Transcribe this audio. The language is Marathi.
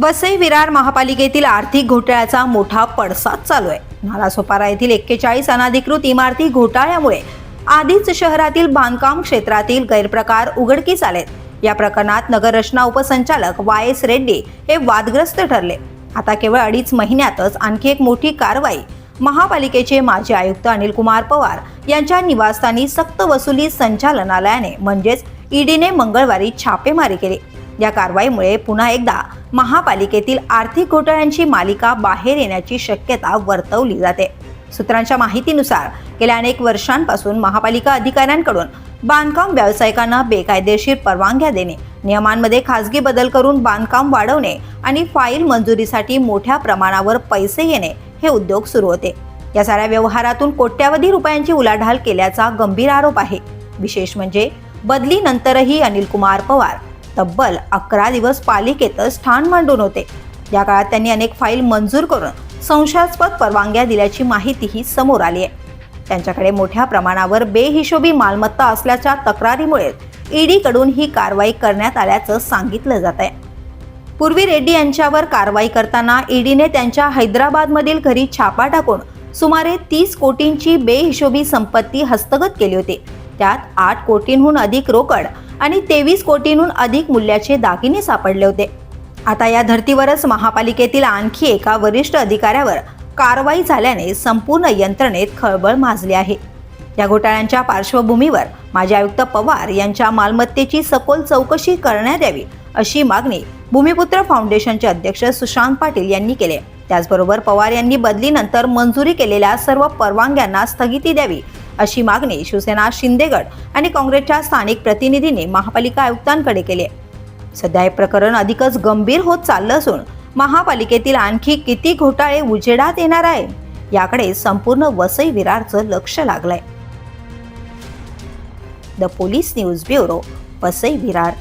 वसई विरार महापालिकेतील आर्थिक घोटाळ्याचा मोठा पडसाद चालू आहे. नालासोपारा येथील एक्केचाळीस अनाधिकृत इमारती घोटाळ्यामुळे आधीच शहरातील बांधकाम क्षेत्रातील गैरप्रकार उघडकीस आलेत. या प्रकरणात नगररचना उपसंचालक वाय एस रेड्डी हे वादग्रस्त ठरले. आता केवळ अडीच महिन्यातच आणखी एक मोठी कारवाई महापालिकेचे माजी आयुक्त अनिल कुमार पवार यांच्या निवासस्थानी सक्त वसुली संचालनालयाने म्हणजेच ईडीने मंगळवारी छापेमारी केली. या कारवाईमुळे पुन्हा एकदा महापालिकेतील आर्थिक घोटाळ्यांची मालिका बाहेर येण्याची शक्यता वर्तवली जाते. सूत्रांच्या माहितीनुसार गेल्या अनेक वर्षांपासून महापालिका अधिकाऱ्यांकडून बांधकाम व्यावसायिकांना बेकायदेशीर परवानग्या देणे नियमांमध्ये खासगी बदल करून बांधकाम वाढवणे आणि फाईल मंजुरीसाठी मोठ्या प्रमाणावर पैसे येणे हे उद्योग सुरू होते. या साऱ्या व्यवहारातून कोट्यावधी रुपयांची उलाढाल केल्याचा गंभीर आरोप आहे. विशेष म्हणजे बदलीनंतरही अनिल कुमार पवार तब्बल अकरा दिवस पालिकेतच ठाण मांडून होते. या काळात त्यांनी अनेक फाईल मंजूर करून संशयास्पद परवानग्या दिल्याची माहितीही समोर आली आहे. त्यांच्याकडे मोठ्या प्रमाणावर बेहिशोबी मालमत्ता असल्याच्या तक्रारीमुळे ईडीकडून ही कारवाई करण्यात आल्याचं सांगितलं जात आहे. पूर्वी रेड्डी यांच्यावर कारवाई करताना ईडीने त्यांच्या हैदराबादमधील घरी छापा टाकून सुमारे तीस कोटींची बेहिशोबी संपत्ती हस्तगत केली होती. त्यात आठ कोटींहून अधिक रोकड आणि तेवीस कोटींहून अधिक मूल्याचे दागिने सापडले होते. आता या धर्तीवरच महापालिकेतील आणखी एका वरिष्ठ अधिकाऱ्यावर कारवाई झाल्याने संपूर्ण यंत्रणेत खळबळ माजली आहे. या घोटाळ्यांच्या पार्श्वभूमीवर माजी आयुक्त पवार यांच्या मालमत्तेची सखोल चौकशी करण्यात यावी अशी मागणी भूमिपुत्र फाउंडेशनचे अध्यक्ष सुशांत पाटील यांनी केली त्याचबरोबर पवार यांनी बदलीनंतर मंजुरी केलेल्या सर्व परवानग्यांना स्थगिती द्यावी अशी मागणी शिवसेना शिंदेगड आणि काँग्रेसच्या स्थानिक प्रतिनिधींनी महापालिका आयुक्तांकडे केली आहे. सध्या हे प्रकरण अधिकच गंभीर होत चाललं असून महापालिकेतील आणखी किती घोटाळे उजेडात येणार आहे याकडे संपूर्ण वसई विरारचं लक्ष लागलंय the police news bureau Vasai Virar